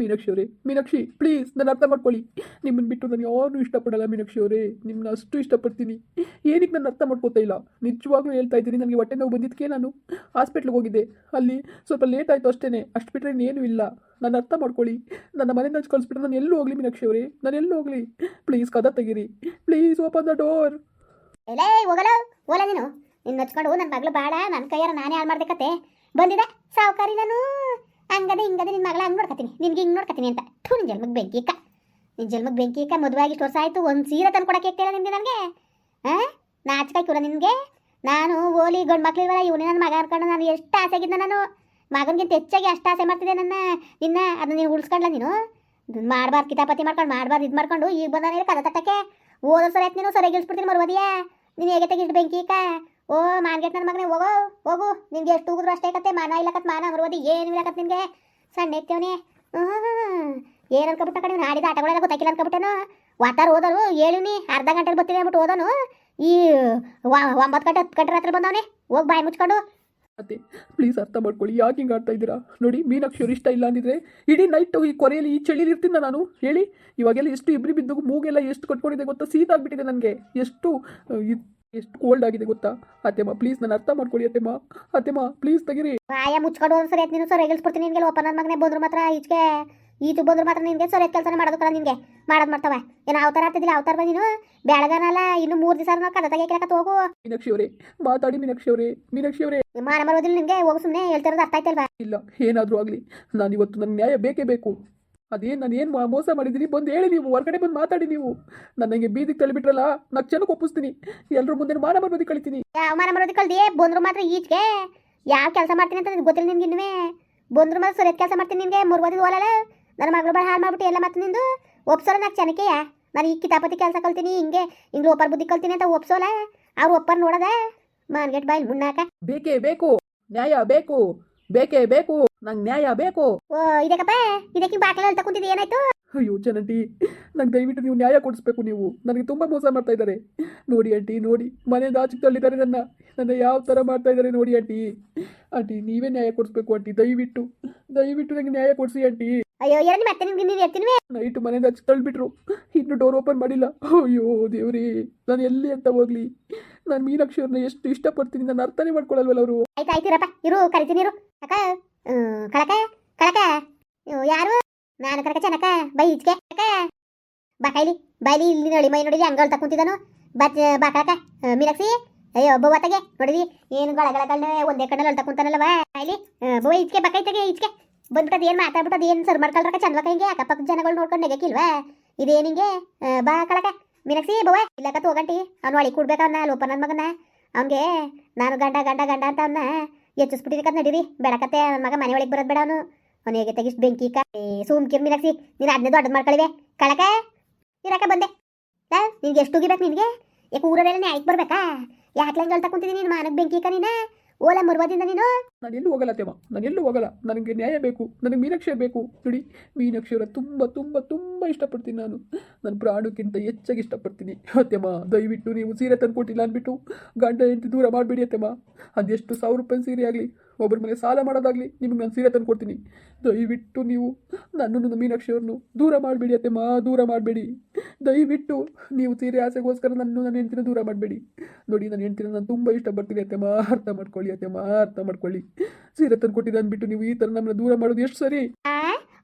ಮೀನಾಕ್ಷಿ ಅವರೇ, ಮೀನಾಕ್ಷಿ ಪ್ಲೀಸ್ ನಾನು ಅರ್ಥ ಮಾಡ್ಕೊಳ್ಳಿ. ನಿಮ್ಮನ್ನು ಬಿಟ್ಟು ನಾನು ಯಾರು ಇಷ್ಟಪಡಲ್ಲ ಮೀನಾಕ್ಷಿ ಅವರೇ, ನಿಮ್ಮನ್ನ ಅಷ್ಟು ಇಷ್ಟಪಡ್ತೀನಿ. ಏನಕ್ಕೆ ನಾನು ಅರ್ಥ ಮಾಡ್ಕೋತಾ ಇಲ್ಲ? ನಿಜವಾಗ್ಲೂ ಹೇಳ್ತಾ ಇದ್ದೀನಿ, ನನಗೆ ಹೊಟ್ಟೆ ನೋವು ಬಂದಿದ್ದಕ್ಕೆ ನಾನು ಹಾಸ್ಪಿಟ್ಲಿಗೆ ಹೋಗಿದ್ದೆ. ಅಲ್ಲಿ ಸ್ವಲ್ಪ ಲೇಟ್ ಆಯಿತು ಅಷ್ಟೇ ಅಷ್ಟು ಬಿಟ್ಟರೆ ಇನ್ನೇನು ಇಲ್ಲ. ನಾನು ಅರ್ಥ ಮಾಡ್ಕೊಳ್ಳಿ. ನನ್ನ ಮನೆಯಿಂದ ಹಚ್ಚಿ ಕಳಿಸ್ಬಿಟ್ರೆ ನಾನು ಎಲ್ಲೂ ಹೋಗ್ಲಿ ಮೀನಾಕ್ಷಿ ಅವರೇ, ನಾನು ಎಲ್ಲೂ ಹೋಗ್ಲಿ. ಪ್ಲೀಸ್ ಕದ ತೆಗೀರಿ. ಪ್ಲೀಸ್ ಓಪನ್ ದ ಡೋರ್ ಎಲ್ಲೇ ಹೋಗಲ್ಲ ಹೋಗಲ್ಲ ನೀನು? ನಿನ್ನ ಹಚ್ಕೊಂಡು ನನ್ನ ಮಗಳು ಬೇಡ ನನ್ನ ಕೈಯಾರ ನಾನೇ ಹಾಳು ಮಾಡ್ದೆ ಕತೆ. ಬಂದಿದೆ? ಸಾವುಕಾರಿ ನಾನು? ಹಂಗದೆ ಹಿಂಗದೆ ನಿನ್ನ ಮಗಳ ಹಂಗೆ ನೋಡ್ಕತೀನಿ ನಿನ್ಗೆ ಹಿಂಗೆ ನೋಡ್ಕತೀನಿ ಅಂತ. ಥೂ ನಿನ್ನ ಜನ್ಮಕ್ಕೆ ಬೆಂಕಿ ಇಕ್ಕ ನಿನ್ನ ಜನ್ಮಕ್ಕೆ ಬೆಂಕಿ ಇಕ್ಕ ಮದುವೆ ಆಗಿ ಇಷ್ಟು ವರ್ಷ ಆಯಿತು. ಒಂದು ಸೀರೆ ತಂದು ಕೊಡಕ್ಕೆ ಆಗ್ತಿಲ್ಲ ನಿಮಗೆ ನನಗೆ. ಹಾಂ ನಾಚಿಕಾಯಿ ಕೂಡ ನಿನಗೆ. ನಾನು ಓಲಿ ಗಂಡು ಮಕ್ಳು ಇಲ್ವಲ್ಲ ಇವನೇ ನನ್ನ ಮಗ ಅನ್ಕೊಂಡು ನಾನು ಎಷ್ಟು ಆಸೆ ಆಗಿದ್ದ ನಾನು. ಮಗನಿಗಿಂತ ಹೆಚ್ಚಾಗಿ ಅಷ್ಟು ಆಸೆ ಮಾಡ್ತಿದ್ದೆ ನನ್ನ. ನಿನ್ನ ಅದನ್ನ ನೀನು ಉಳಿಸ್ಕೊಂಡ್ಲ ನೀನು? ಮಾಡಬಾರ್ದು ಕಿತಾಪತಿ ಮಾಡ್ಕೊಂಡು, ಮಾಡಬಾರ್ದು ಇದು ಮಾಡ್ಕೊಂಡು ಈಗ ಬಂದ ಕದ ತಟ್ಟಕ್ಕೆ. ಓದೋ ಸರಿ ಆಯ್ತು ನೀನು, ಸರಿಯಾಗಿ ಇಳಿಸ್ಬಿಡ್ತೀನಿ ಮರುವದಿಯಾ? ನೀನು ಹೇಗೆ ತೆಗಿಸ್ ಬೆಂಕಿ ಇಕ್ಕ ಓ ಮಾರ್ಗೆಟ್ ನನ್ನ ಮಗನೇ, ಹೋಗೋ, ಹೋಗು. ನಿನ್ಗೆ ಎಷ್ಟು ಹೋಗಿದ್ರು ಅಷ್ಟೇ ಕತ್ತೆ, ಮಾನ ಇಲ್ಲ ಕತ್ ಮಾನ ಮರುವದಿ ಏನು ಇಲ್ಲ ಕತ್ ನಿನಗೆ. ಸಣ್ಣ ಎತ್ತೇವನೇ ಏನು ಅನ್ಕೊಬಿಟ್ಟ ಕಡೆ ಆಡಿದ ಆಟಗಳೆಲ್ಲ ಗೊತ್ತಾಗಿಲ್ಲ ಅನ್ಕೊಬಿಟ್ಟೇನು. ವಾತಾರ ಓದೋರು, ಹೇಳಿವ್ನಿ, ಅರ್ಧ ಗಂಟೆಲಿ ಬರ್ತೀನಿ ಅಂದ್ಬಿಟ್ಟು ಓದೋನು. ಈ ಒಂಬತ್ತು ಗಂಟೆ, ಹತ್ತು ಗಂಟೆ ರಾತ್ರಿ ಬಂದವನೇ, ಹೋಗಿ ಬಾಯಿ ಮುಚ್ಕೊಂಡು. ಅತ್ತೆ ಪ್ಲೀಸ್ ಅರ್ಥ ಮಾಡ್ಕೊಳ್ಳಿ, ಯಾಕೆ ಹಿಂಗೆ ಆಡ್ತಾ ಇದ್ದೀರಾ? ನೋಡಿ ಮೀನಾಕ್ಷಿ ಇಷ್ಟ ಇಲ್ಲ ಅಂದಿದ್ರೆ, ಇಡೀ ನೈಟ್ ಈ ಕೊರೆಯಲ್ಲಿ ಈ ಚಳಿಲಿ ಇರ್ತೀನಿ ನಾನು. ಹೇಳಿ, ಇವಾಗೆಲ್ಲ ಎಷ್ಟು ಇಬ್ಬರಿ ಬಿದ್ದು ಮೂಗೆಲ್ಲ ಎಷ್ಟು ಕಟ್ಕೊಂಡಿದೆ ಗೊತ್ತಾ? ಸೀತಾಗ್ಬಿಟ್ಟಿದೆ ನನಗೆ. ಎಷ್ಟು ಎಷ್ಟು ಕೋಲ್ಡ್ ಆಗಿದೆ ಗೊತ್ತಾ? ಅತ್ತೆಮ್ಮ ಪ್ಲೀಸ್ ನಾನು ಅರ್ಥ ಮಾಡ್ಕೊಳ್ಳಿ ಅತ್ತೆಮ್ಮ. ಅತ್ತೆಮ್ಮ ಪ್ಲೀಸ್ ತೆಗಿರಿ. ಬಾಯ ಮುಚ್ಕೊಂಡು ಒಂದು ಸರಿ ನೀನು ಸರಿ ಗೆಲ್ಸ್ಬಿಡ್ತೀನಿ ನಿನಗೆ. ಓಪನ್ ನನ್ನ ಮಗನೇ ಬಂದ್ರು ಮಾತ್ರ ಈಚೆಗೆ. ಈಚೆ ಬಂದ್ರು ಮಾತ್ರ ನಿನಗೆ. ಸರ್ ಕೆಲಸನೇ ಮಾಡೋದು ಕಣ ನಿನಗೆ. ಮಾಡೋದು ಮಾಡ್ತಾವ. ಏನು ಅವತಾರ ಆಗ್ತಿದ್ದಿಲ್ಲ ಅವತಾರ ಬಾ ನೀನು. ಬೆಳಗಾನಲ್ಲ ಇನ್ನು ಮೂರು ದಿವಸ ನಾವು ಕದ ತೆಗಿಯಕ್ಕೆ ಹೋಗು. ಮೀನಾಕ್ಷಿ ಅವರೇ ಮಾತಾಡಿ ಮೀನಾಕ್ಷಿ ಅವರೇ ಮೀನಾಕ್ಷಿ ಅವರೇ ಮಾನ ಬರೋದಿಲ್ಲ ನಿಮಗೆ ಹೋಗು ಸುಮ್ಮನೆ ಹೇಳ್ತಿರೋದು ಅರ್ಥ ಆಯ್ತಲ್ವಾ? ಇಲ್ಲ ಏನಾದರೂ ಆಗಲಿ. ನಾನು ಇವತ್ತು ನನ್ನ ನ್ಯಾಯ ಬೇಕೇ ಬೇಕು. ಅದೇನು ನಾನು ಏನು ಮೋಸ ಮಾಡಿದ್ದೀನಿ ಬಂದು ಹೇಳಿ ನೀವು ಹೊರಗಡೆ ಬಂದು ಮಾತಾಡಿ ನೀವು. ನನಗೆ ಬೀದಿಗೆ ತಳ್ಳಿಬಿಟ್ರಲ್ಲ ನಾಲ್ಕು ಜನಕ್ಕೆ ಒಪ್ಪಿಸ್ತೀನಿ. ಎಲ್ಲರ ಮುಂದೆ ಮಾನ ಬರ್ಬೋದು ಕಳಿತೀನಿ. ಯಾವ ಮಾನ ಬರೋದು ಕಳ್ದಿ? ಬಂದ್ರು ಮಾತ್ರ ಈಚೆಗೆ ಯಾವ ಕೆಲಸ ಮಾಡ್ತೀನಿ ಅಂತ ನಿನ್ಗೆ ಗೊತ್ತಿಲ್ಲ ನಿನ್ಗೆ ಇನ್ನುವೇ. ಬಂದ್ರು ಮಾತ್ರ ಸರಿಯಾದ ಕೆಲಸ ಮಾಡ್ತೀನಿ ನಿನಗೆ ಮೂರ್ಬೋದಿ ಹೋಲಲ್ಲ ನನ್ನ ಮಗಳು ಭಾಳ ಹಾಳು ಮಾಡ್ಬಿಟ್ಟು ಎಲ್ಲ ಮತ್ತೆ ನಿಂದು. ಒಪ್ಸೋಲ್ಲ ನಾಲ್ಕು ಜನಕ್ಕೆ ನಾನು ಈ ಕಿತಾಪತಿ ಕೆಲಸ ಕಲ್ತೀನಿ ಹಿಂಗೆ ಹಿಂಗೆ ಒಪ್ಪರ್ ಬುದ್ಧಿ ಕಲ್ತೀನಿ ಅಂತ ಒಪ್ಸೋಲ್ಲ? ಅವ್ರು ಒಪ್ಪರ್ ನೋಡದ? ಮಾರ್ಕೆಟ್ ಬಾಯಿ ಮುನ್ನಾಕ ಬೇಕೇ ಬೇಕು. ನ್ಯಾಯ ಬೇಕು. ಬೇಕೇ ಬೇಕು ನಂಗೆ ನ್ಯಾಯ ಬೇಕು. ಓ ಇದಕ್ಕಪ್ಪ ಇದಕ್ಕೆ ಬಾಕ್ಲ ಹೇಳ್ತಾ ಕುಂತಿದ್ದು ಏನಾಯ್ತು? ಅಯ್ಯೋ ಚನಂಟಿ ನಂಗೆ ದಯವಿಟ್ಟು ನೀವು ನ್ಯಾಯ ಕೊಡಿಸ್ಬೇಕು ನೀವು. ನನಗೆ ತುಂಬ ಮೋಸ ಮಾಡ್ತಾ ಇದ್ದಾರೆ. ನೋಡಿ ಆಂಟಿ ನೋಡಿ. ಮನೆಯಿಂದ ಆಚೆಗೆ ತಳ್ಳಿದ್ದಾರೆ ನನ್ನ. ನನ್ನ ಯಾವ ಥರ ಮಾಡ್ತಾ ಇದ್ದಾರೆ ನೋಡಿ ಆಂಟಿ. ಆಂಟಿ ನೀವೇ ನ್ಯಾಯ ಕೊಡಿಸ್ಬೇಕು ಆಂಟಿ ದಯವಿಟ್ಟು. ದಯವಿಟ್ಟು ನನಗೆ ನ್ಯಾಯ ಕೊಡಿಸಿ ಆಂಟಿ. ಅಯ್ಯೋ ಎರಡು ಮತ್ತೆ ನಿಮ್ಗೆ ನೀವು ಎತ್ತಿನವೇ ನೈಟ್ ಮನೆಯಿಂದ ಆಚೆ ತಳ್ಳಿಬಿಟ್ರು ಇನ್ನು ಡೋರ್ ಓಪನ್ ಮಾಡಿಲ್ಲ. ಅಯ್ಯೋ ದೇವ್ರಿ. ನಾನು ಎಲ್ಲಿ ಅಂತ ಹೋಗ್ಲಿ. ನಾನು ಮೀನಾಕ್ಷಿ ಅವ್ರನ್ನ ಎಷ್ಟು ಇಷ್ಟಪಡ್ತೀನಿ. ನಾನು ಅರ್ಥನೇ ಮಾಡ್ಕೊಳ್ಳಲ್ವಲ್ಲ ಅವರು. ಆಯ್ತು ಆಯ್ತಿರಪ್ಪ ಇರು ಕರಿತೀನಿ ಇರು. ಅಕ್ಕ ಕಳಕ ಕಳಕ. ಯಾರು? ನಾನು ಕರಕ ಚೆನ್ನಕ ಬೈ ಈಚೆಗೆ ಬಾಕಾಯ್ಲಿ ಬೈಲಿ ಇಲ್ಲಿ ನೋಡಿ ಮೈ ನೋಡಿದ್ರಿ ಹಂಗಳು ತಕ್ಕೊಂತಿದ್ದಾನು ಬತ್ ಬಾಕಾಕ ಮೀನಾಕ್ಷಿ. ಅಯ್ಯೋ ಬೊವತ್ತಗೆ ನೋಡಿದಿ? ಏನು ಗಳಗಳಗಳನ್ನ ಒಂದೇ ಕಣ್ಣಲ್ಲಿ ಅಳ್ತಕೊಂತಾನಲ್ಲವ ಕೈಲಿ ಬವ್ವ ಬೋ ಇಚ್ಕೆ ಕೈತೆಗೆ ಈಚೆಗೆ ಬಂದ್ಬಿಟ್ಟದ ಏನು ಮಾತಾಡ್ಬಿಟ್ಟದ ಏನು ಸರ್ ಮಾಡ್ಕೊಳ್ರಕ ಚಂದ್ವಕ ಹಿಂಗೆ ಅಕ್ಕಪಕ್ಕ ಜನಗಳು ನೋಡ್ಕೊಂಡು ನೆಗಕ್ಕಿಲ್ವಾ ಇದೇನಿಂಗೆ ಬಾ ಕಳಕ ಮೀನಾಕ್ಷಿ ಬವ್ವ ಇಲ್ಲಕ ತೋಗಂಟಿ ಅವ್ನು ಒಳಗೆ ಕೊಡ್ಬೇಕ ಅವನ್ನ ಲೋಪ ನನ್ನ ಮಗನ ಅವ್ನಿಗೆ, ನಾನು ಗಂಡ ಗಂಡ ಗಂಡ ಅಂತ ಅವನ್ನ ಎಚ್ಚಿಸ್ಬಿಟ್ಟಿದ್ದಕ್ಕ ನಡೀರಿ. ಬೇಡಕತ್ತೆ ನನ್ನ ಮಗ ಮನೆ ಒಳಗೆ ಬರೋದು ಬೇಡ ಅವನು. ಹೇಗೆ ತೆಗಿಸ್ ಬೆಂಕಿ ಸೂಮ್ ಸೋಮ್ಕಿರ್ ಮೀನಾಕ್ಷಿ ನೀನು ಅದನ್ನೇ ದೊಡ್ಡದು ಮಾಡ್ಕೊಳ್ಳಿವೆ ಕಳಕ? ಇರಕ ಬಂದೆ. ನಿನ್ಗೆ ಎಷ್ಟು ಉಗಿಬೇಕು ನಿನಗೆ? ಯಾಕೆ ಊರಲ್ಲೆಲ್ಲ ನ್ಯಾಯಕ್ಕೆ ಬರ್ಬೇಕಾ? ಯಾಕೆ ಹಂಗೆ ಹೇಳ್ತಾ ಕುಂತಿದ್ದೀನಿ ನೀನು ಮಾನಕ್ಕೆ ಬೆಂಕಿ ಕ ನೀನು? ಓಲ ಮುರ್ಬೋದಿಂದ ನೀನು? ನಾನು ಎಲ್ಲೂ ಹೋಗಲ್ಲ ತೇವ ನಾನು ಎಲ್ಲೂ ಹೋಗಲ್ಲ. ನನಗೆ ನ್ಯಾಯ ಬೇಕು. ನನಗೆ ಮೀನಾಕ್ಷಿ ಬೇಕು. ನೋಡಿ ಮೀನಾಕ್ಷಿ ಅವರ ತುಂಬ ತುಂಬ ತುಂಬ ಇಷ್ಟಪಡ್ತೀನಿ ನಾನು. ನನ್ನ ಪ್ರಾಣಕ್ಕಿಂತ ಹೆಚ್ಚಾಗಿ ಇಷ್ಟಪಡ್ತೀನಿ. ಅತ್ತೆಮ್ಮ ದಯವಿಟ್ಟು ನೀವು ಸೀರೆ ತಂದುಕೊಟ್ಟಿಲ್ಲ ಅಂದ್ಬಿಟ್ಟು ಗಂಡ ಹೆಂಡತಿ ದೂರ ಮಾಡಿಬಿಡಿ ಅತ್ತೆಮ್ಮ ಅದೆಷ್ಟು ಸಾವಿರ ರೂಪಾಯಿ ಸೀರೆ ಆಗಲಿ, ಒಬ್ಬರ ಮನೆ ಸಾಲ ಮಾಡೋದಾಗಲಿ, ನಿಮಗೆ ನಾನು ಸೀರೆ ತಂದು ಕೊಡ್ತೀನಿ ದಯವಿಟ್ಟು ನೀವು ನನ್ನನ್ನು ಮೀನಾಕ್ಷಿ ಅವ್ರನ್ನು ದೂರ ಮಾಡಬೇಡಿ ಅತ್ತೆಮ್ಮ ದೂರ ಮಾಡಬೇಡಿ. ದಯವಿಟ್ಟು ನೀವು ಸೀರೆ ಆಸೆಗೋಸ್ಕರ ನನ್ನ ನನ್ನ ಹೆಂಡತಿನ ದೂರ ಮಾಡಬೇಡಿ. ನೋಡಿ, ನನ್ನ ಹೆಂಡತಿನ ನಾನು ತುಂಬ ಇಷ್ಟಪಡ್ತೀನಿ ಅತ್ತೆಮ್ಮ ಅರ್ಥ ಮಾಡ್ಕೊಳ್ಳಿ ಅತ್ತೆಮ್ಮ ಅರ್ಥ ಮಾಡ್ಕೊಳ್ಳಿ. ಸೀರೆ ತಂದು ಕೊಟ್ಟಿದ್ದೆ ಅಂದ್ಬಿಟ್ಟು ನೀವು ಈ ತರ ನಮ್ಮನ್ನ ದೂರ ಮಾಡೋದು ಎಷ್ಟು ಸರಿ? ಆ?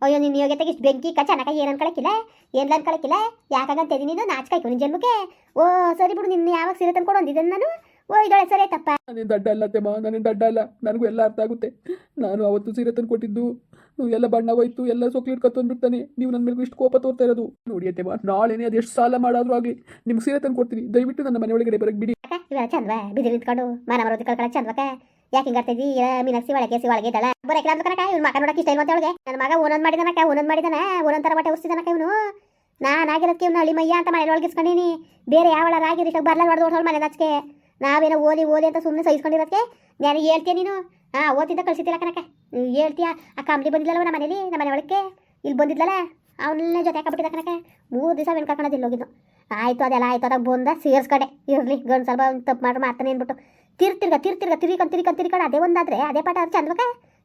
ಅಯ್ಯೋ ನೀನು ಯೋಗ್ಯ ಇಷ್ಟು ಬೆಂಕಿ ಕಚ್ಚ ನಕ ಏನು ಅನ್ಕೊಳಕಿಲ್ಲ ಏನು ಅನ್ಕೊಳಕಿಲ್ಲ ಯಾಕಾಗಂತ ನೀನು? ನಾಚಿಕಾಯ್ತು ನಿನ್ನ ಜನ್ಮಕ್ಕೆ? ಓ ಸರಿ ಬಿಡು ನಿನ್ನ ಯಾವಾಗ ಸೀರೆ ತಂದ್ಕೊಂಡು ಅಂದಿದ್ದೆ ನಾನು? ಓ ಇದೊಳೆ ಸರಿ ತಪ್ಪ ನಾನೇನು ದಡ್ಡ ಅಲ್ಲ ಅತ್ತೆಮ್ಮ ನಾನೇನು ದಡ್ಡ ಅಲ್ಲ. ನನಗೂ ಎಲ್ಲ ಅರ್ಥ ಆಗುತ್ತೆ. ನಾನು ಅವತ್ತು ಸೀರೆ ತಂದು ಕೊಟ್ಟಿದ್ದು. ಎಲ್ಲ ಬಣ್ಣ ಹೋಯ್ತು ಎಲ್ಲ ಸೊಕ್ಲಿಟ್ ಕತ್ತೊಂಡ್ಬಿಡ್ತಾನೆ ನೀವು ನನ್ನ ಮೇಲೆ ಇಷ್ಟು ಕೋಪ ತೋರ್ತಾ ಇರೋದು. ನೋಡಿ ಬಾ ನಾಳೆನೇ ಅದು ಎಷ್ಟು ಸಾಲ ಮಾಡಾದ್ರೂ ಆಗಲಿ ನಿಮ್ಗೆ ಸೀರೆ ತಂದು ಕೊಡ್ತೀನಿ. ದಯವಿಟ್ಟು ನನ್ನ ಮನೆ ಒಳಗಡೆ ಬರಕ್ಕೆ ಬಿಡಿ. ಅಕ್ಕ ಇವೆಲ್ಲ ಚಂದ್ವ? ಬಿದಿರು ನಿಂತ್ಕೊಂಡು ಮನ ಮರೋದಿ ಕಳ್ಕೊಳಕ್ ಚಂದ್ವಕ? ಯಾಕೆ ಹಿಂಗಾರ್ತಿದ್ದಿ ಮೀನಾಕ್ಷಿ ಒಳಗೆ ಸಿ ಒಳಗೆ ಇದ್ದಾಳ ಬರ ಅಂತ ಕನಕ ಇವ್ನ ಮಗ ನೋಡಕ್ಕೆ ಇಷ್ಟ ಇಲ್ಲ ಒಳಗೆ ನನ್ನ ಮಗ ಒಂದೊಂದು ಮಾಡಿದನಕ ಒಂದೊಂದು ಮಾಡಿದನ. ಒಂದೊಂದು ಥರ ಬಟ್ಟೆ ಉಸ್ತಿದನಕ ಇವನು. ನಾನು ಆಗಿರೋದಕ್ಕೆ ಇವ್ನು ಹಳ್ಳಿ ಮಯ್ಯ ಅಂತ ಮನೆ ಒಳಗೆ ಇಸ್ಕೊಂಡೀನಿ ಬೇರೆ ಯಾವಳ ರಾಗಿ ಇಷ್ಟ ಬರ್ಲ ಹೊಡೆದು ಹೊಡೆದು ಮನೆ ಹಚ್ಕೆ ನಾವೇನೋ ಓದಿ ಓದಿ ಅಂತ ಸುಮ್ಮನೆ ಸಹಿಸ್ಕೊಂಡಿರೋದಕ್ಕೆ ನಾನು ಹೇಳ್ತೀಯ ನೀನು? ಹಾಂ ಓದಿದ್ದ ಕಳಿಸಿದ್ದಿಲ್ಲ ಕನಕ ಹೇಳ್ತೀಯ? ಆ ಕಂಪ್ನಿ ಬಂದಿಲ್ಲಲ್ವ ನಮ್ಮ ಮನೇಲಿ, ನಮ್ಮ ಮನೆ ಒಳಕ್ಕೆ? ಇಲ್ಲಿ ಬಂದಿದ್ಲಲ್ಲ? ಅವನ್ನೆಲ್ಲ ಜೊತೆ ಹಾಕಬಿಟ್ಟಿದ್ದ ಕನಕ ಮೂರು ದಿವಸ ಕರ್ಕೊಂಡೋದಿಲ್ಲ ಹೋಗಿದ್ದು ಆಯ್ತು ಅದೆಲ್ಲ ಆಯ್ತು ಅದಾಗ ಬಂದ ಸೇರ್ಸ್ಕಡೆ. ಇರಲಿ ಗಂಡು ಸ್ವಲ್ಪ ತಪ್ಪು ಮಾಡಿ ಮಾಡ್ತಾನೆ ಅಂದ್ಬಿಟ್ಟು. ತಿರ್ತಿರ್ಗ ತಿರ್ತಿರ್ಗ ತಿರ್ಕೊಂಡು ತಿರ್ಕೊಂಡು ತಿರ್ಕೊಂಡು ಅದೇ ಒಂದಾದ್ರೆ ಅದೇ ಪಾಠ ಅದು ಚಂದ್ವಕ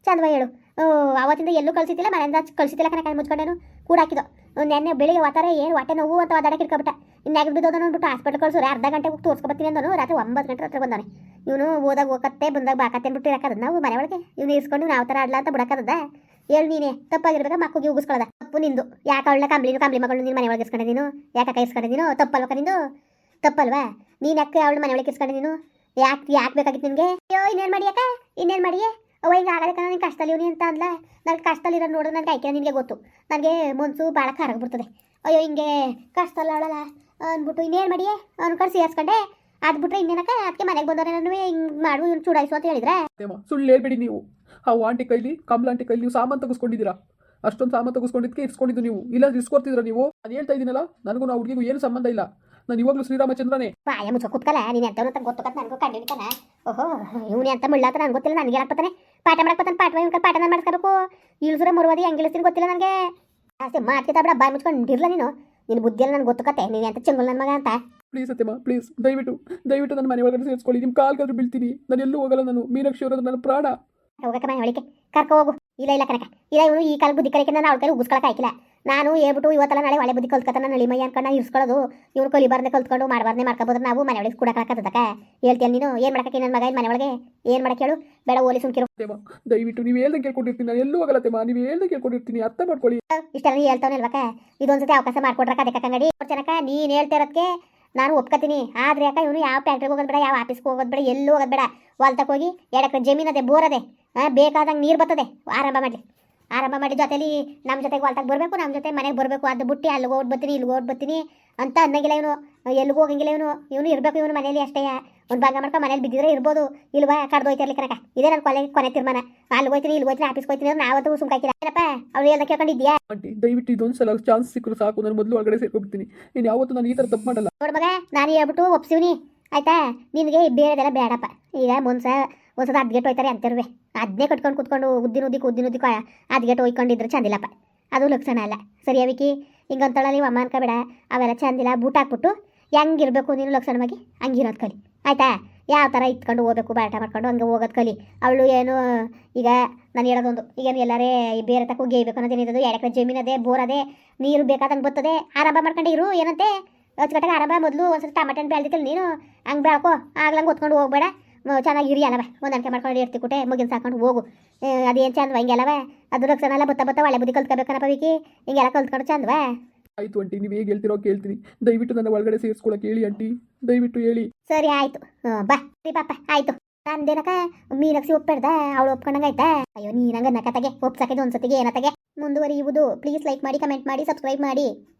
ಚಂದವ ಹೇಳು. ಓ, ಅವತ್ತಿಂದ ಎಲ್ಲೂ ಕಳಿಸಿದ್ದಿಲ್ಲ ಮನೆಯಿಂದ ಕಳಿಸಿದ್ದಿಲ್ಲ ಕಣ ಕಣ್ಣು ಮುಚ್ಕೊಂಡೇನು ಕೂಡ ಹಾಕಿದ್ದು ನೆನ್ನೆ ಬೆಳಿಗ್ಗೆ ಒತ್ತಾರೆ ಏನು ಹೊಟ್ಟೆ ನೋವು ಅಂತ ಒದಾಡಕ್ಕೆ ಇಟ್ಕೊಬಿಟ್ಟ ಇನ್ನಾಗ ಬಿದ್ದೋದನ್ನು ಅಂದ್ಬಿಟ್ಟು ಹಾಸ್ಪಿಟಲ್ ಕಳ್ಸೋರೆ ಅರ್ಧ ಗಂಟೆ ಹೋಗಿ ತೋರಿಸ್ಕೊಬತ್ತೀನಿ ಅಂದನು ರಾತ್ರಿ ಒಂಬತ್ತು ಗಂಟೆ ಹತ್ರ ಬಂದಾನೆ ಇವನು ಓದಾಗ ಹೋಗತ್ತೆ ಬಂದಾಗ ಬಾಕತ್ತೆ ಅಂದ್ಬಿಟ್ಟು ಇರಕ್ಕದ ನಾವು ಮನೆ ಒಳಗೆ ಇವ್ನು ಇಸ್ಕೊಂಡು ನಾವು ಥರ ಆಡ್ಲಾ ಅಂತ ಬಿಡಕ್ಕದ ಹೇಳು ನೀನೇ ತಪ್ಪಾಗಿರ್ಬೇಕು ಮಕ್ಕಳಿಗೆ ಉಗಿಸ್ಕೊಳ್ಳೋದ? ತಪ್ಪು ನಿಂದು. ಯಾಕೆ ಅವಳ ಕಂಬ್ಲಿನು ಕಂಬ್ಲಿ ಮಗಳು ನೀನು ಮನೆ ಒಳಗೆ ಇಸ್ಕೊಂಡೆ ನೀನು? ಯಾಕೆ ಕೈ ಇಸ್ಕೊಂಡೆ ನೀನು? ನಿಂದು ತಪ್ಪಲ್ವಾ? ನೀನು ಯಾಕೆ ಅವಳು ಮನೆ ಒಳಗೆ ಇಸ್ಕೊಂಡೆ ಯಾಕೆ ಯಾಕೆ ಬೇಕಾಗಿತ್ತು ನಿನಗೆ? ಅಯ್ಯೋ, ಇನ್ನೇನು ಮಾಡಿ ಯಾಕ? ಇನ್ನೇನು ಮಾಡಿಯೇ? ಅವ ಹಿಂಗೆ ಆಗದಕ್ಕ ನೀನು ಕಷ್ಟದಲ್ಲಿ ಇವನಿ ಅಂತ ಅಂದ್ಲ. ನನಗೆ ಕಷ್ಟದಲ್ಲಿರೋ ನೋಡು, ನನಗೆ ಆಯ್ಕೆ ನಿನಗೆ ಗೊತ್ತು. ನನಗೆ ಮನ್ಸು ಭಾಳ ಬಿಡ್ತದೆ ಅಯ್ಯೋ, ಹಿಂಗೆ ಕಷ್ಟಲ್ಲ ಅವಳಲ್ಲ. ಅಂದ್ಬಿಟ್ಟು ಇನ್ನೇನು ಮಾಡಿಯೇ? ಅನ್ಕೊಂಡು ಸೇರಿಸ್ಕೊಂಡೆ. ಅದು ಬಿಟ್ರೆ ಇನ್ನೇನಕ್ಕ? ಅದಕ್ಕೆ ಮನೆಗೆ ಬಂದವ್ರೆ ನಾನು, ಹಿಂಗ್ ಮಾಡು, ಇವ್ನು ಚೂಡಾಯಿಸು ಅಂತ ಹೇಳಿದ್ರೆ. ಸುಳ್ಳು ಹೇಳ್ಬೇಡಿ ನೀವು. ಆ ಆಂಟಿ ಕೈಲಿ, ಕಮಲ ಆಂಟಿ ಕೈಲಿ ನೀವು ಸಾಮಾನು ತೆಗೆಸ್ಕೊಂಡಿದ್ದೀರಾ? ಅಷ್ಟೊಂದು ಸಾಮಾನು ತೆಗೆಸ್ಕೊಂಡಿದ್ದಕ್ಕೆ ಇಸ್ಕೊಂಡಿದ್ದು ನೀವು. ಇಲ್ಲ ಇಸ್ಕೊಡ್ತಿದ್ರ ನೀವು? ನಾನು ಹೇಳ್ತಾ ಇದ್ದೀನಲ್ಲ, ನನಗೂ ನಾವು ಹುಡುಗಿಗೂ ಏನು ಸಂಬಂಧ ಇಲ್ಲ. ನಾನು ಇವಾಗಲೂ ಶ್ರೀರಾಮಚಂದ್ರನೇ. ಬಾಯ ಮುಚ್ಚ ಕುತ್ಕಲ್ಲ ನೀನು ಎಂತವನು ಅಂತ ಗೊತ್ತಕತ್ತ ನನಗೂ ಕಂಡಿಡ್ತಾನ ಓಹೋ ಇವನು ಎಂತ ಮುಳ್ಳಾತ ನನಗೆ ಗೊತ್ತಿಲ್ಲ ನನಗೆ ಹೇಳಕ್ ಬತ್ತಾನೆ. ಪಾಠ ಮಾಡಕ್ಕೆ ಬತ್ತಾನೆ ಪಾಠ ಇವನು ಪಾಠ ನಾನು ಮಾಡಿಸ್ಕೋಬೇಕು. ಇಳಿಸ್ರೆ ಮರುವಾದಿ ಹೆಂಗೆ ಇಳಿಸ್ತೀನಿ ಗೊತ್ತಿಲ್ಲ ನನಗೆ. ಅಷ್ಟೇ ಮಾಡ್ತಿದ್ದ ಬಿಡ ಬಾಯ್ ಮುಚ್ಕೊಂಡಿರಲ್ಲ ನೀನು. ನಿನ್ನ ಬುದ್ಧಿಯಲ್ಲಿ ನನಗೆ ಗೊತ್ತುಕತ್ತೆ ನೀನು ಎಂತ ಚೆಂಗುಲ್ ನನ್ನ ಮಗ ಅಂತ. ಪ್ಲೀಸ್ ಅತ್ತೆಮ್ಮ ಪ್ಲೀಸ್ ದಯವಿಟ್ಟು ದಯವಿಟ್ಟು ನನ್ನ ಮನೆ ಒಳಗಡೆ ಸೇರಿಸ್ಕೊಳ್ಳಿ. ನಿಮ್ಮ ಕಾಲ್ಗಾದ್ರೂ ಬೀಳ್ತೀನಿ. ನಾನು ಎಲ್ಲೂ ಹೋಗಲ್ಲ ನಾನು. ಮೀನಾಕ್ಷಿ ಅವರದ್ದು ನನ್ನ ಪ್ರಾಣ. ಹೋಗಕ್ಕ ಮನೆ ಒಳಗೆ. ಕರ್ಕೊ ಹೋಗು. ಇಲ್ಲ ಇಲ್ಲ ಕನಕ ಇಲ್ಲ ಇವನು ಈ ಕಾಲ ಬುದ್ಧಿ ಕಲಿಕೆ ನಾನು ಅವಳ ಕೈ ಉಗಿಸ್ಕೊಳಕ್ಕೆ ಆಯ್ಕಿಲ್ಲ ನಾನು ಹೇಳ್ಬಿಟ್ಟು ಇವತ್ತಲ್ಲ ನಾಳೆ ಒಳ್ಳೆ ಬುದ್ಧಿ ಕಲ್ತ್ಕೊತಾನ ನಳಿ ಮೈ ಅನ್ಕೊಂಡು ಇರ್ಸ್ಕೊಳ್ಳೋದು. ಇವ್ನು ಕಲಿಬಾರ್ದೆ ಕಲ್ತ್ಕೊಂಡು ಮಾಡಬಾರ್ದೆ ಮಾಡ್ಕೋಬೋದು ನಾವು ಮನೆ ಒಳಗೆ ಕೂಡಕ್ಕಾಗತ್ತದಕ್ಕ ಹೇಳ್ತೀನಿ ನೀನು ಏನು ಮಾಡಕ್ಕೆ ನನ್ನ ಮಗ ಏನು ಮನೆ ಒಳಗೆ? ಏನು ಮಾಡಕ್ಕೆ ಹೇಳು? ಬೇಡ ಓಲಿ ಸುಮ್ಕಿರು. ದಯವಿಟ್ಟು ನೀವು ಹೇಳ್ದಂಗೆ ಕೇಳ್ಕೊಂಡಿರ್ತೀನಿ ನಾನು ಎಲ್ಲೂ ಹೋಗಲ್ಲ ಅತ್ತೆಮ್ಮ. ನೀವು ಹೇಳ್ದಂಗೆ ಕೇಳ್ಕೊಂಡಿರ್ತೀನಿ ಅರ್ಥ ಮಾಡ್ಕೊಳ್ಳಿ. ಇಷ್ಟೆಲ್ಲ ನೀ ಹೇಳ್ತಾವನೆ ಇದೊಂದು ಇದೊಂದ್ಸತಿ ಅವಕಾಶ ಮಾಡ್ಕೊಡ್ರಕ್ಕ ಅದಕ್ಕೆ ಕಂಗಡಿ ಚೆನ್ನಕ ನೀನು ಹೇಳ್ತಾ ಇರೋದಕ್ಕೆ ನಾನು ಒಪ್ಕೋತೀನಿ. ಆದ್ರೆ ಯಾಕ ಇವನು ಯಾವ ಫ್ಯಾಕ್ಟ್ರಿಗೆ ಹೋಗೋದು ಬೇಡ ಯಾವ ಆಫೀಸ್ಗೆ ಹೋಗೋದು ಬೇಡ ಎಲ್ಲೂ ಹೋಗೋದು ಬೇಡ. ಹೊಲ್ತಕ್ಕೆ ಹೋಗಿ ಎಡಕ್ಕೆ ಜಮೀನದೆ ಬೋರದೆ ಹಾಂ ಬೇಕಾದಂಗೆ ನೀರು ಬರ್ತದೆ. ಆರಂಭ ಮಾಡಲಿ. ಆರಂಭ ಮಾಡಿ ಜೊತೆಲಿ ನಮ್ಮ ಜೊತೆಗೆ ಹೊಲ್ದಾಗ ಬರಬೇಕು ನಮ್ಮ ಜೊತೆ ಮನೆಗೆ ಬರಬೇಕು. ಅದು ಬುಟ್ಟಿ ಅಲ್ಲಿಗೆ ಹೋಗಿ ಬರ್ತೀನಿ ಇಲ್ಲಿಗೆ ಹೋಗಿ ಬರ್ತೀನಿ ಅಂತ ಅನ್ನಂಗಿಲ್ಲ ಇವನು. ಎಲ್ಲಿಗೂ ಹೋಗಂಗಿಲ್ಲ ಇವನು. ಇವನು ಇರಬೇಕು ಇವನು ಮನೇಲಿ ಅಷ್ಟೇ. ಒಂದು ಭಾಗ ಮಾಡ್ಕೊಂಡು ಮನೇಲಿ ಬಿದ್ದಿದ್ರೆ ಇರ್ಬೋದು. ಇಲ್ವಾ ಕಡ್ದೋಯ್ತಿರ್ಲಿ ಕನಕ ಇದೇ ನನ್ನ ಕೊನೆ ಕೊನೆ ತೀರ್ಮಾನ. ಅಲ್ಲಿ ಹೋಯ್ತೀನಿ ಇಲ್ಲಿ ಹೋಯ್ತೀನಿ ಆಫೀಸ್ಗೆ ಹೋಯ್ತೀನಿ ನಾವತ್ತು ಸುಮ್ಕಾಕಿಲ್ಲ ಏನಪ್ಪ ಅವ್ರು ಎಲ್ಲ ಕೇಳ್ಕೊಂಡಿದ್ಯಾ? ಆಂಟಿ ದಯವಿಟ್ಟು ಇದೊಂದು ಸಲ ಚಾನ್ಸ್ ಸಿಕ್ಕರು ಸಾಕು. ನಾನು ಮೊದಲು ಒಳಗಡೆ ಸೇರ್ಕೊಬಿಡ್ತೀನಿ ನೀನು ಯಾವತ್ತೂ ನಾನು ಈ ಥರ ತಪ್ಪು ಮಾಡಲ್ಲ. ನೋಡ್ಬಾಗ ನಾನು ಹೇಳ್ಬಿಟ್ಟು ಒಪ್ಸಿವ್ನಿ. ಆಯ್ತಾ? ನಿನಗೆ ಬೇರೆದೆಲ್ಲ ಬೇಡಪ್ಪ. ಈಗ ಮುನ್ಸ ಒಂದ್ಸದ ಅದ್ಗೆಟ್ ಹೋಯ್ತಾರೆ ಅಂತಿರುವೆ. ಅದನ್ನೇ ಕಟ್ಕೊಂಡು ಕುತ್ಕೊಂಡು ಉದ್ದಿನ ಉದ್ದಿಕ್ಕೆ ಉದ್ದಿನ ಉದ್ದಿಕ್ ಅದ್ಗೆಟ್ ಹೋಯ್ಕೊಂಡಿದ್ರೆ ಚಂದಿಲ್ಲಪ್ಪ. ಅದು ಲಕ್ಷಣ ಅಲ್ಲ. ಸರಿ ಅವಿಕಿ ಹಿಂಗಂತಳ ನೀವು ಅಮ್ಮ ಅನ್ಕೋಬೇಡ ಅವೆಲ್ಲ ಚಂದಿಲ್ಲ, ಬೂಟ್ ಹಾಕ್ಬಿಟ್ಟು ಹೆಂಗಿರ್ಬೇಕು ನೀನು ಲಕ್ಷಣವಾಗಿ ಹಂಗಿರೋದು ಕಲಿ. ಆಯ್ತಾ? ಯಾವ ಥರ ಇತ್ಕೊಂಡು ಹೋಗ್ಬೇಕು ಬಾಟ ಮಾಡ್ಕೊಂಡು ಹಂಗೆ ಹೋಗೋದು ಕಲಿ. ಅವಳು ಏನು, ಈಗ ನಾನು ಹೇಳೋದೊಂದು ಈಗ ಎಲ್ಲರೇ ಬೇರೆ ತಕ್ಕ ಗೇಯ್ಬೇಕು ಅನ್ನೋದೇನಿರೋದು ಎಡಕ್ಕೆ ಜಮೀನು ಅದೇ ಬೋರ್ ಅದೇ ನೀರು ಬೇಕಾದಂಗೆ ಬರ್ತದೆ ಆರಂಭ ಮಾಡ್ಕೊಂಡು ಇರು, ಏನಂತೆ? ಅಚ್ಚುಕಟ್ಟಾಗಿ ಆರಂಭ ಮೊದಲು ಒಂದ್ಸತಿ ಟಮಾಟೆ ಬೆಳ್ದಿತ್ತಲ್ಲ ನೀನು? ಹಂಗೆ ಬೆಳ್ಕೊ, ಆಗ್ಲಂಗೆ ಹೊತ್ಕೊಂಡು ಹೋಗ್ಬೇಡ. ಮ- ಚೆನ್ನಾಗಿ ಇರಿ ಅಲ್ಲವ. ಹೊಂದಾಣಿಕೆ ಮಾಡ್ಕೊಂಡು ಇರ್ತಿ ಕುಟೆ ಮುಗಿನ ಸಾಕೊಂಡು ಹೋಗು. ಅದೇನು ಚಂದವ ಹಿಂಗೆಲ್ಲವೇ ಅದು ಲಕ್ಷಣ ಎಲ್ಲ ಬತ್ತ ಬತ್ತ ಒಳ್ಳೆ ಬುದ್ಧಿ ಕಲ್ತ್ಕೋಬೇಕನಪ್ಪ ವಿಕಿ. ಹಿಂಗೆಲ್ಲ ಕಲ್ತ್ಕೊಂಡು ಚಂದವ? ಆಯ್ತು ಆಂಟಿ ನೀವು ಹೇಗೆ ಹೇಳ್ತಿರೋ ಕೇಳ್ತೀನಿ. ದಯವಿಟ್ಟು ನನ್ನ ಒಳಗಡೆ ಸೇರಿಸ್ಕೊಳಕ್ಕೆ ಹೇಳಿ ಆಂಟಿ. ದಯವಿಟ್ಟು ಹೇಳಿ. ಸರಿ ಆಯ್ತು. ಬಾ. ರೀ ಪಾಪ ಆಯ್ತು. ನಂದೇನಕ ಮೀನಾಕ್ಷಿ ಒಪ್ಪಿಡ್ದ? ಅವಳು ಒಪ್ಕೊಂಡಂಗೆ ಆಯ್ತಾ ಅಯ್ಯೋ ನೀನಂಗ ನಕತಗೆ ಒಪ್ಸಕ್ಕೆ ಒಂದ್ಸತಿಗೆ ಏನತಗೆ? ಮುಂದುವರಿಯುವುದು. ಪ್ಲೀಸ್ ಲೈಕ್ ಮಾಡಿ ಕಮೆಂಟ್ ಮಾಡಿ ಸಬ್ಸ್ಕ್ರೈಬ್ ಮಾಡಿ.